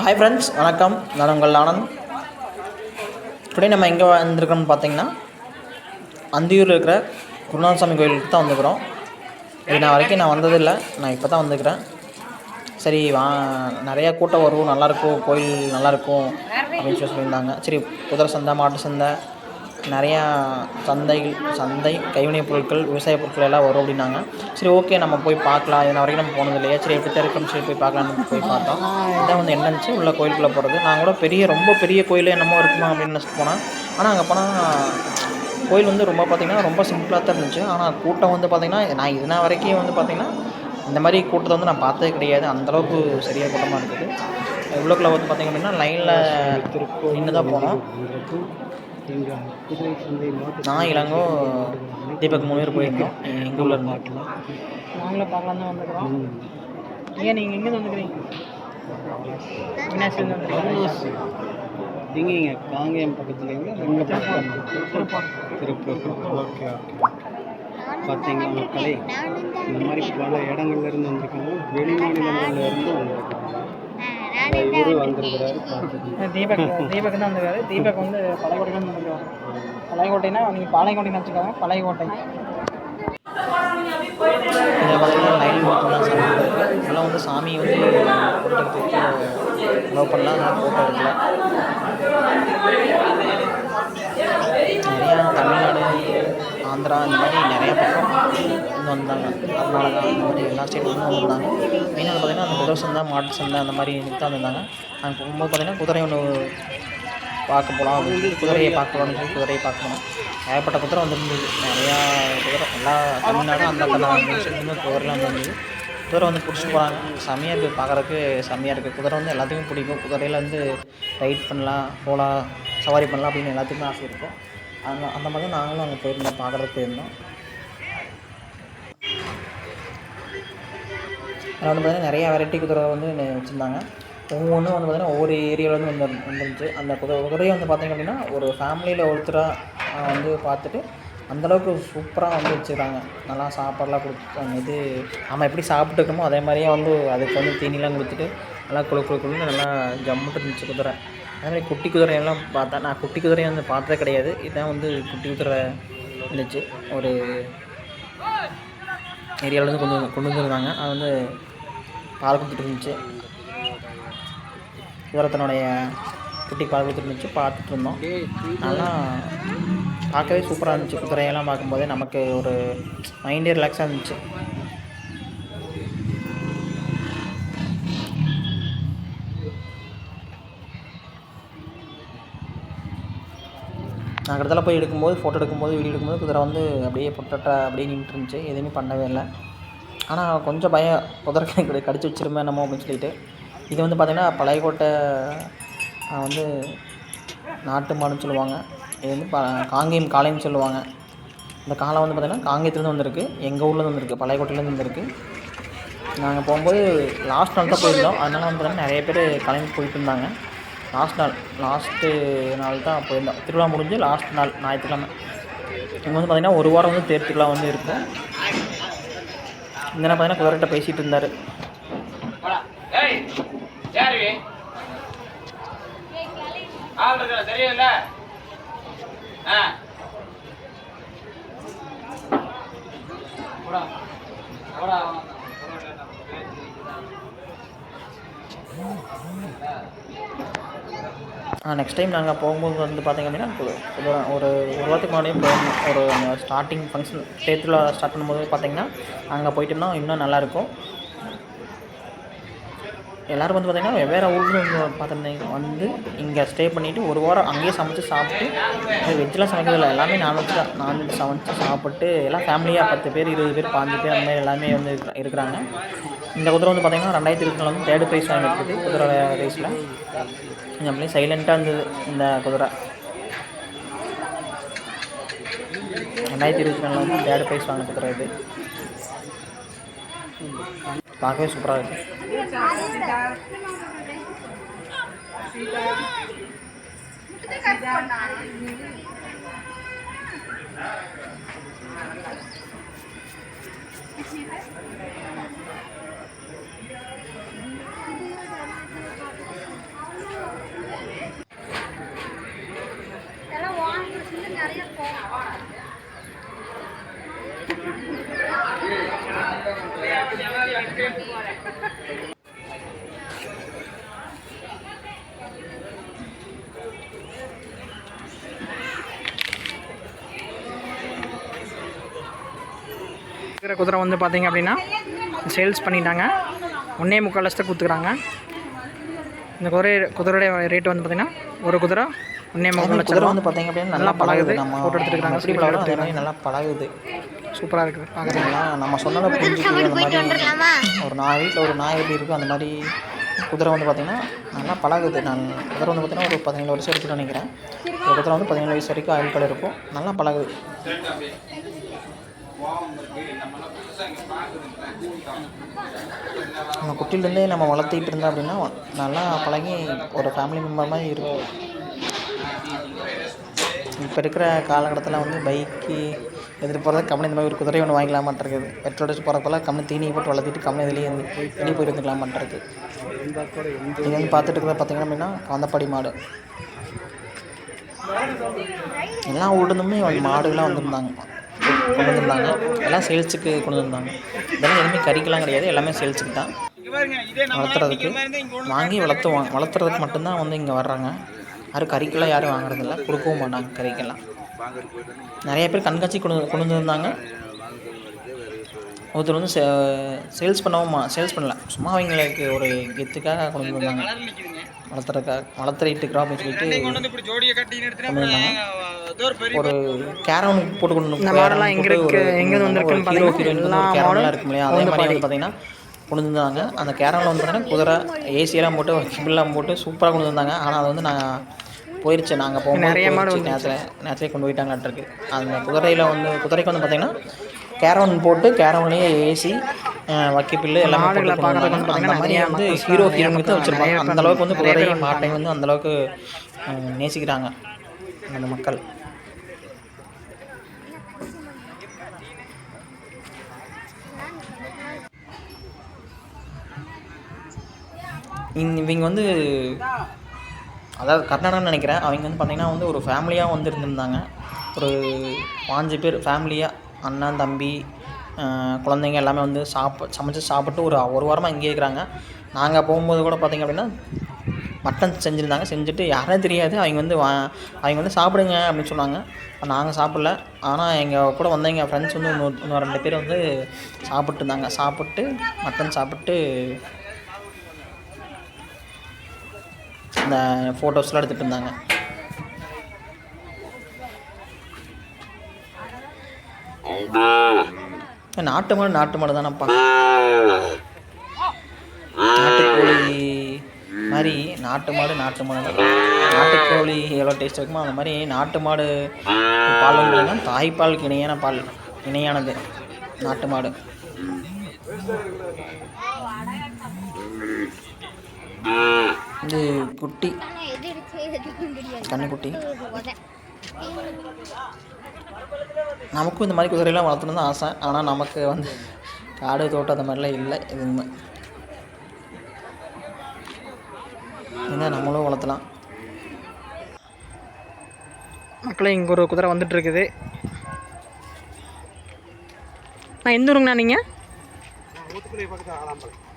Hi friends வணக்கம். நான் உங்கள் ஆனந்த். டுடே நம்ம எங்கே வந்திருக்கோம்னு பார்த்தீங்கன்னா அந்தியூரில் இருக்கிற குருநாதசாமி கோயிலுக்கு தான் வந்துக்கிறோம் இது நான் வரைக்கும் நான் வந்ததில்லை. நான் இப்போ தான் வந்துக்கிறேன் சரி வா நிறையா கூட்டம் வரும். நல்லாயிருக்கும் கோயில் நல்லாயிருக்கும் அப்படின்னு சொல்லி சொல்லியிருந்தாங்க. சரி குதிரை சந்தை மாட்டு சந்தை நிறையா சந்தைகள் சந்தை கைவினைப் பொருட்கள் விவசாய பொருட்கள் எல்லாம் வரும் அப்படின்னாங்க. சரி ஓகே நம்ம போய் பார்க்கலாம். இதனால் வரைக்கும் நம்ம போனது இல்லையா. சரி எப்படி இருக்குன்னு சொல்லி போய் பார்க்கலான்னு போய் பார்த்தோம். இதான் வந்து என்னச்சு உள்ள கோயிலுக்குள்ளே போகிறது நான் கூட பெரிய ரொம்ப பெரிய கோயில் என்னமோ இருக்குமா அப்படின்னு நினச்சிட்டு போனேன். ஆனால் அங்கே போனால் கோயில் வந்து ரொம்ப பார்த்திங்கன்னா ரொம்ப சிம்பிளாக தான் இருந்துச்சு. ஆனால் கூட்டம் வந்து பார்த்திங்கன்னா நான் இதுனா வரைக்கும் வந்து பார்த்திங்கன்னா இந்த மாதிரி கூட்டத்தை வந்து நான் பார்த்ததே கிடையாது. அந்தளவுக்கு சரியாக கூட்டமாக இருக்குது உள்ளக்குள்ளே வந்து பார்த்திங்க அப்படின்னா லைனில் நின்று தான் போனோம். நான் இளங்கோ தீபக் மூணு பேர் போயிருந்தோம் எங்கள் ஊரில் இருந்தோம் நாங்களும் பார்க்கலாம் தான் வந்துக்கிறோம் ஏன் நீங்கள் எங்கே வந்துக்கிறீங்க? மீனாட்சி வந்து எங்கேங்க காங்கேயம் பக்கத்துலேங்க எங்கே திருப்பூர். ஓகே ஓகே பார்த்தீங்களா மக்களே? இந்த மாதிரி பல இடங்கள்ல இருந்து வந்திருக்காங்க வெளிமாநிலங்கள்ல இருந்து வந்திருக்காங்க வந்திருக்கிறாரு. தீபக் தீபக் தான் வந்திருக்காரு. தீபக் வந்து பழையகோட்டையில் தான் வந்திருக்காரு. பழையகோட்டைனா நீங்கள் பாளையங்கோட்டை நினச்சிக்கோங்க பழையகோட்டை. இதில் பார்த்தீங்கன்னா லைன் மட்டும்தான் சாமி இதெல்லாம் வந்து சாமி வந்து லவ் பண்ணலாம் அதனால் ஃபோட்டோ எடுக்கல. நிறையா தமிழ்நாடு ஆந்திரா இந்த மாதிரி நிறைய பக்கம் இருந்து வந்தாங்க. கர்நாடகா இந்த மாதிரி எல்லா ஸ்டேட்லேருந்து வந்திருந்தாங்க மெயினாக பார்த்தீங்கன்னா அந்த குதிரை சந்தை மாட்டு சந்தை அந்த மாதிரி தான் வந்திருந்தாங்க அங்கே போகும்போது பார்த்தீங்கன்னா குதிரை ஒன்று பார்க்க போகலாம் அப்படின்னு சொல்லி குதிரையை பார்க்கலாம்னு சொல்லி குதிரையை பார்க்கணும் ஏகப்பட்ட குதிரை வந்துருந்தது. நிறையா குதிரை எல்லா தமிழ்நாடு அந்த கண்ணா குதிரைலாம் வந்துருந்தது. குதிரை வந்து பிடிச்சி போகிறாங்க செம்மையாக இருக்குது பார்க்குறதுக்கு செம்மையாக இருக்குது குதிரை வந்து எல்லாத்துக்கும் பிடிக்கும். குதிரையில் வந்து ரைட் பண்ணலாம் போகலாம் சவாரி பண்ணலாம் அப்படின்னு எல்லாத்துக்குமே ஆசை இருக்கும். அந்த அந்த மாதிரி தான் நாங்களும் அங்கே போயிருந்தோம் பார்க்குறதுக்கு போயிருந்தோம். அதில் வந்து பார்த்திங்கன்னா நிறையா வெரைட்டி குதிரை வந்து வச்சுருந்தாங்க. ஒவ்வொன்றும் வந்து பார்த்திங்கன்னா ஒவ்வொரு ஏரியாவிலேருந்து வந்து வந்துருந்துச்சு. அந்த குதிரை குதிரையை வந்து பார்த்திங்க அப்படின்னா ஒரு ஃபேமிலியில் ஒருத்தராக வந்து பார்த்துட்டு அந்தளவுக்கு சூப்பராக வந்து வச்சுருக்காங்க நல்லா சாப்பாடெலாம் கொடுத்து அந்த இது நம்ம எப்படி சாப்பிட்டுருக்கோமோ அதே மாதிரியே வந்து அதுக்கு வந்து தீனிலாம் கொடுத்துட்டு நல்லா குழு குழு குழுன்னு நல்லா ஜம்முட்டு இருந்துச்சு குதிரை. அதேமாதிரி குட்டி குதிரையெல்லாம் பார்த்தா நான் குட்டி குதிரையை வந்து பார்த்ததே கிடையாது. இதுதான் வந்து குட்டி குதிரை இருந்துச்சு. ஒரு ஏரியாவிலேருந்து கொண்டு வந்து கொண்டு வந்துருந்தாங்க. அது வந்து பால் கொடுத்துட்டு இருந்துச்சு. குதிரத்தனுடைய குட்டி பால் கொடுத்துட்டு இருந்துச்சு. பார்த்துட்டு இருந்தோம். நல்லா பார்க்கவே சூப்பராக இருந்துச்சு. குதிரையெல்லாம் பார்க்கும்போதே நமக்கு ஒரு மைண்டே ரிலாக்ஸாக இருந்துச்சு. நான் இடத்துல போய் எடுக்கும்போது ஃபோட்டோ எடுக்கும்போது வீடியோ எடுக்கும்போது குதிரை வந்து அப்படியே பொட்டட்ட அப்படியே நின்றுட்டு இருந்துச்சு. எதுவுமே பண்ணவே இல்லை. ஆனால் கொஞ்சம் பயம். குதிரை கடிச்சு வச்சிருமே என்னமோ அப்படின்னு சொல்லிட்டு. இது வந்து பார்த்திங்கன்னா பழையக்கோட்டை வந்து நாட்டு மாடுன்னு சொல்லுவாங்க. இது வந்து ப காங்கேயம் காளைன்னு சொல்லுவாங்க. இந்த காளை வந்து பார்த்திங்கன்னா காங்கேயத்துலேருந்து வந்திருக்கு. எங்கள் ஊர்லேருந்து வந்திருக்கு. பழையக்கோட்டையிலேருந்து வந்திருக்கு. நாங்கள் போகும்போது லாஸ்ட் நாள் தான் போயிருந்தோம். அதனால வந்து நிறைய பேர் கிளம்பி போயிட்டு இருந்தாங்க. லாஸ்ட் நாள் லாஸ்ட்டு நாள் தான் போயிருந்தோம் திருவிழா முடிஞ்சு லாஸ்ட் நாள் ஞாயிற்றுக்கிழமை. இங்கே வந்து பார்த்திங்கன்னா ஒரு வாரம் வந்து தேர் திருவிழா வந்து இருக்கும். இந்த நேரம் பார்த்தீங்கன்னா குதிரைகிட்ட பேசிகிட்டு இருந்தார் தெரியல ஆ. போடா. நெக்ஸ்ட் டைம் நாங்கள் போகும்போது வந்து பார்த்திங்க அப்படின்னா ஒரு ஒரு வாரத்துக்கு முன்னாடியே போகணும் ஒரு ஸ்டார்டிங் ஃபங்க்ஷன் தேர்தில் ஸ்டார்ட் பண்ணும்போது பார்த்திங்கன்னா அங்கே போயிட்டோம்னா இன்னும் நல்லாயிருக்கும் எல்லோரும் வந்து பார்த்திங்கன்னா வெவ்வேறு ஊர்லேருந்து பார்த்துருந்தீங்க வந்து இங்கே ஸ்டே பண்ணிவிட்டு ஒரு வாரம் அங்கேயே சமைச்சு சாப்பிட்டு வெஜ்ஜெலாம் சமைக்கிறதில்ல எல்லாமே நான்வெஜ் தான். நான்வெஜ் சமைச்சு சாப்பிட்டு எல்லாம் ஃபேமிலியாக பத்து பேர் இருபது பேர் பாஞ்சு பேர் அந்த மாதிரி எல்லாமே வந்து இருக்கிற- இருக்கிறாங்க. இந்த குதிரை வந்து பார்த்திங்கன்னா ரெண்டாயிரத்தி இருபத்தி நாலு வந்து தேர்டு ப்ரைஸ் வாங்கியிருக்குது குதிரை ரேஸில் நம்மளே சைலண்ட்டாக இருந்தது இந்த குதிரை ரெண்டாயிரத்தி இருபத்தி நாலில் வந்து தேர்ட் ப்ரைஸ் வாங்கின குதிரை இது பார்க்கவே சூப்பராக இருக்குது இருக்கிற குதிரை வந்து பார்த்தீங்க அப்படின்னா சேல்ஸ் பண்ணிட்டாங்க. ஒன்றே முக்கால் லட்சத்துக்கு கொடுத்துக்குறாங்க. இந்த குதிரை குதிரையுடைய ரேட் வந்து பார்த்தீங்கன்னா ஒரு குதிரை ஒன்றே முக்கால் லட்சம் குதிரை வந்து பார்த்தீங்க அப்படின்னா நல்லா பழகுது. நம்ம photo எடுத்துருக்காங்க, நல்லா பழகுது. சூப்பராக இருக்குது பார்க்குறேன் பார்த்தீங்களா நம்ம சொன்னதை மாதிரி ஒரு நாய் வீட்டில் ஒரு நாய் எப்படி இருக்கும் அந்த மாதிரி குதிரை வந்து பார்த்திங்கன்னா நல்லா பழகுது. நான் குதிரை வந்து பார்த்திங்கன்னா ஒரு பதினேழு வருஷம் இருக்குன்னு நினைக்கிறேன். ஒரு குதிரை வந்து பதினேழு வயசு வரைக்கும் ஆயுள் காலம் இருக்கும். நல்லா பழகுது. நம்ம குட்டிலேருந்தே நம்ம வளர்த்திட்டு இருந்தோம் அப்படின்னா நல்லா பழகி ஒரு ஃபேமிலி மெம்பர் மாதிரி இருக்கும். இப்போ இருக்கிற காலகட்டத்தில் வந்து பைக்கு எடுத்துகிட்டு போகிறது கம்மி இந்த மாதிரி ஒரு குதிரை ஒன்று வாங்கிக்கலாமாட்டிருக்குது பெட்ரோல் அடிச்சு போகிறப்பெல்லாம் கம்மி தீனி போட்டு வளர்த்திட்டு கம்பெனி இதுலேயே வந்து வெளியே போய் வந்துக்கலாமான் நீங்கள் வந்து பார்த்துட்டு இருக்கிறத பார்த்தீங்கன்னா அப்படின்னா கந்தப்பாடி மாடு. எல்லா ஊர்லேருந்துமே மாடுகள்லாம் வந்திருந்தாங்க. கொண்டு வந்திருந்தாங்க எல்லாம் சேல்ஸுக்கு கொண்டு வந்திருந்தாங்க இதெல்லாம் எதுவுமே கறிக்கெல்லாம் கிடையாது. எல்லாமே சேல்ஸுக்கு தான். வளர்த்துறதுக்கு வாங்கி வளர்த்து வா வளர்த்துறதுக்கு மட்டும்தான் வந்து இங்கே வர்றாங்க. யாரும் கறிக்கெல்லாம் யாரும் வாங்குறதில்ல. கொடுக்கவும் மாட்டாங்க கறிக்கெல்லாம். நிறைய பேர் கண்காட்சி கொண்டு கொண்டு வந்திருந்தாங்க. ஒருத்தர் வந்து சேல்ஸ் பண்ணவும் சேல்ஸ் பண்ணல. சும்மா அவங்களுக்கு ஒரு கெத்துக்காக கொண்டு வந்தாங்க. வளர்த்துறதுக்காக வளர்த்துறிட்டு அப்படின்னு சொல்லிட்டு கொண்டு வந்தாங்க. ஒரு கேரவன் போட்டு கொண்டு இந்த மாடெல்லாம் எங்க இருக்கு? எங்க இருந்து வந்திருக்குன்னு பார்த்தீங்கன்னா மாடும் இருக்கும் இல்லையா அதே மாதிரி வந்து பார்த்தீங்கன்னா கொண்டு வந்தாங்க அந்த கேரவனில் வந்து பார்த்தீங்கன்னா குதிரை ஏசியெல்லாம் போட்டு கிபிள்லாம் போட்டு சூப்பராக கொண்டு வந்தாங்க ஆனால் அது வந்து நான் போயிருச்சு. நாங்கள் போகும்போது நிறைய மாடு நேரத்தில் நேரத்திலே கொண்டு போயிட்டாங்கன்ட்டு அந்த குதிரையில் வந்து குதிரைக்கு வந்து பார்த்தீங்கன்னா கேரவன் போட்டு கேரவன்லேயே ஏசி வக்கிப்பில்லு எல்லாமே அந்த மாதிரி வந்து ஹீரோ ஹீரோனுக்கு தான் வச்சுருப்பாங்க. பேர் அந்த அளவுக்கு வந்து குதிரை. மாட்டை வந்து அந்த அளவுக்கு அஹ், நேசிக்கிறாங்க. அந்த மக்கள். இவங்க வந்து அதாவது கர்நாடகான்னு நினைக்கிறேன். அவங்க வந்து பார்த்திங்கன்னா வந்து ஒரு ஃபேமிலியாக வந்து இருந்திருந்தாங்க. ஒரு பாஞ்சு பேர் ஃபேமிலியாக அண்ணன் தம்பி குழந்தைங்க எல்லாமே வந்து சாப்ப சமைச்சு சாப்பிட்டு ஒரு ஒரு வாரமாக இங்கே இருக்கிறாங்க. நாங்கள் போகும்போது கூட பார்த்திங்க அப்படின்னா மட்டன் செஞ்சுருந்தாங்க. செஞ்சுட்டு யாரும் தெரியாது. அவங்க வந்து வா அவங்க வந்து சாப்பிடுங்க அப்படின்னு சொன்னாங்க. நாங்கள் சாப்பிடல. ஆனால் எங்கள் கூட வந்த எங்கள் ஃப்ரெண்ட்ஸ் வந்து இன்னொரு இன்னொரு ரெண்டு பேர் வந்து சாப்பிட்டு இருந்தாங்க சாப்பிட்டு மட்டன் சாப்பிட்டு இந்த ஃபோட்டோஸ்லாம் எடுத்துகிட்டு இருந்தாங்க. நாட்டு மாடு நாட்டு மாடு தானப்பா. நாட்டுக்கோழி மாதிரி நாட்டு மாடு நாட்டு மாடு. நாட்டுக்கோழி எவ்வளோ டேஸ்ட் இருக்குமோ அந்த மாதிரி நாட்டு மாடு பால் வந்து பார்த்தீங்கன்னா தாய்ப்பாலுக்கு இணையான பால் இணையானது நாட்டு மாடு. இது குட்டி. கண்ணுக்குட்டி. நமக்கும் இந்த மாதிரி குதிரையெல்லாம் வளர்த்தணும் தான் ஆசை. ஆனால் நமக்கு வந்து காடு தோட்டம் அந்த மாதிரிலாம் இல்லை எதுவுமே. இருந்தால் நம்மளும் வளர்த்தலாம். மக்களே இங்கே ஒரு குதிரை வந்துட்டு இருக்குது நான் எந்த ஊருங்கண்ணா நீங்கள்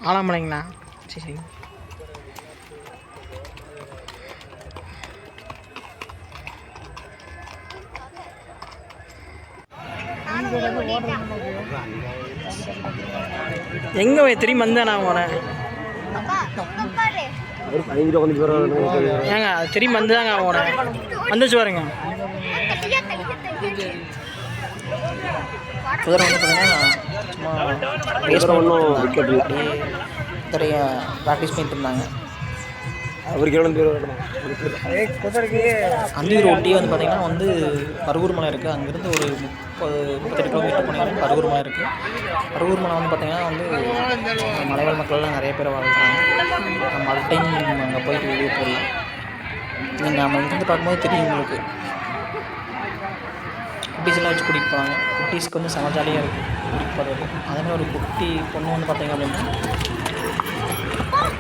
ஆலாமலைங்களா சரி சரி. எங்கே போய் திரும்பி வந்தேன் நான் போனேன் ஏங்க திரும்பி வந்து தாங்க போனேன் வந்துச்சு பாருங்க. குதிரை வந்து பார்த்தீங்கன்னா சும்மா ஒன்றும் விக்கெட் இல்லை. குதிரைய ப்ராக்டிஸ் பண்ணிட்டு இருந்தாங்க. அவருக்கு அந்தியூர் ஒட்டி வந்து பார்த்தீங்கன்னா வந்து பருவூர் மலை இருக்குது அங்கேருந்து ஒரு முப்பது முப்பத்தெட்டு கிலோமீட்டர் போனீங்கன்னா பருவூர் மலை இருக்குது பருவூர் மலை வந்து பார்த்தீங்கன்னா வந்து மலைவாழ் மக்கள்லாம் நிறைய பேர் வாழ்கிறாங்க நம்ம டைம் அங்கே போயிட்டு வெளியே போடலாம் நீங்கள் நம்ம இங்கேருந்து பார்க்கும்போது தெரியும் உங்களுக்கு. குட்டீஸ் வச்சு கூட்டிகிட்டு போகிறாங்க குட்டீஸ்க்கு வந்து செம ஜாலியாக இருக்குது கூட்டிகிட்டு போகிறது அதே மாதிரி ஒரு குட்டி பொண்ணு வந்து பார்த்தீங்க அப்படின்னா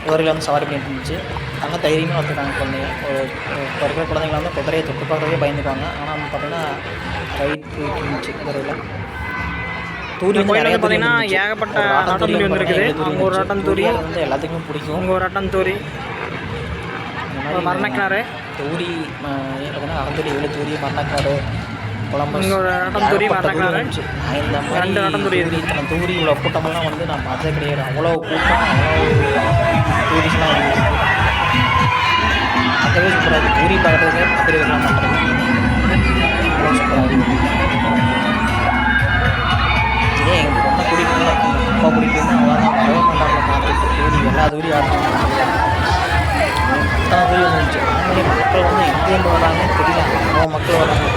குதிரையில் வந்து சவாரி பண்ணிட்டு இருந்துச்சு. நல்லா தைரியமாக வளர்த்துருக்காங்க குழந்தைங்க. ஒரு இப்போ இருக்கிற குழந்தைங்கள வந்து குதிரையை தொட்டு பார்க்கறதே பயந்துக்குவாங்க ஆனால் வந்து பார்த்தீங்கன்னா ரைட் போயிட்டு இருந்துச்சு குதிரையில் தூரி பார்த்தீங்கன்னா. ஏகப்பட்ட ஆட்டம் தூரி தூரி வந்து வந்திருக்குது அங்கே ஒரு. ஆட்டம் தூரி. வந்து எல்லாத்துக்குமே பிடிக்கும். அங்கே ஒரு ஆட்டம் தூரி. மரணக்கிணறு தூரி பார்த்தீங்கன்னா அறந்தூரி ஏழு தூரி மரணக்காடு கொலம்பஸ். இங்க ஒரு ஆட்டம் தூரி. நான் இந்த மாதிரி ரெண்டு ஆட்டம் தூரி இத்தனை தூரி இவ்வளோ கூட்டமெல்லாம் வந்து நான் பார்த்ததே கிடையாது. அவ்வளோ கூட்டம் அவ்வளோ டூரிஸ்ட்லாம் வந்து பார்க்கவே சூப்பராக இருக்குது பூரி பார்க்குறது பார்க்குறதுக்கே இதெல்லாம் பண்ணுறது அவ்வளோ சூப்பராக இருக்குது இதே எங்கள் ரொம்ப பிடிக்கும் ரொம்ப பிடிக்கும் அவ்வளோதான் வரவே மாட்டாங்க பார்த்துட்டு பூரி எல்லா தூரி ஆடுறாங்க அத்தனை தூரி வந்துச்சு ஆன்மீக மக்கள் வந்து எங்கேருந்து வராங்கன்னு தெரியல அவ்வளோ மக்கள் வராங்க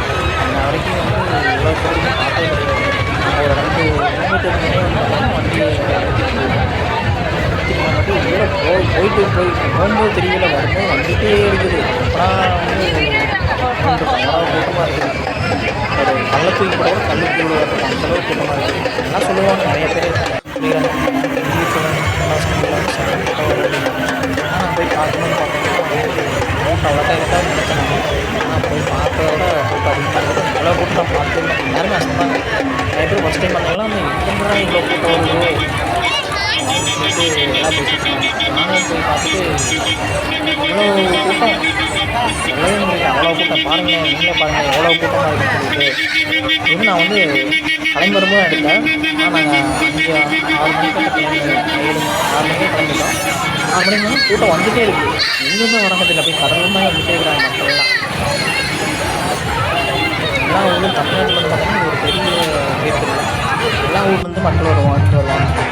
அந்த வரைக்கும் வந்து இவ்வளோ பேருக்கு பார்த்தே கிடையாது நான் ஒரு ரெண்டு கிலோமீட்டர் வந்து பார்த்தீங்கன்னா வண்டி நிறுத்திட்டு உள்ளே போ போயிட்டு போய் போகும்போது தெரியல வரும்போது வந்துகிட்டே இருக்குது அப்புறம் வந்து கூட்டமாக இருக்குது ஒரு கள்ளத்துக்கு கூட கல்லு தூக்கி வரது அந்த அளவுக்கு கூட்டமாக இருக்குது எல்லாம் சொல்லுவாங்க நிறைய பேர் ஆனால் போய் பார்க்கணும்னு பார்த்தீங்கன்னா கூட்டம் அவ்வளோக்கா நினச்சேன் ஆனால் போய் பார்த்ததோட கூட்டம் அதிகமாக இவ்வளோ கூட்டம் பார்த்து எல்லாருமே அசந்தாங்க நிறைய பேர் ஃபஸ்ட் டைம் பண்ணலாம் இவ்வளோ கூட்டம் வருது பேசிட்டு நானும் போய் பார்த்துட்டு இவ்வளோ கூட்டம் சொல்லவே முடியல அவ்வளோ கூட்டம் பாருங்களேன் நீங்களே பாருங்கள் எவ்வளோ கூட்டமாக இருக்குன்னு சொல்லிட்டு இது நான் வந்து கிளம்பி எடுத்தேன் ஆனால் நாங்கள் அஞ்சு ஆறு மணிக்கு ஆறு மணிக்கு கிளம்பிட்டோம் ஆறு மணிக்கு கூட்டம் வந்துகிட்டே இருக்குது எங்கேயுமே வடக்கத்தில் போய் கடல் மாதிரி வந்துட்டே இருக்கிறாங்க மக்கள்லாம் எல்லா ஊர்லையும் தமிழ்நாட்டில் பார்த்தீங்கன்னா ஒரு பெரிய பேர் எல்லா ஊர்லேருந்து மக்கள் வருவாங்க வருவாங்க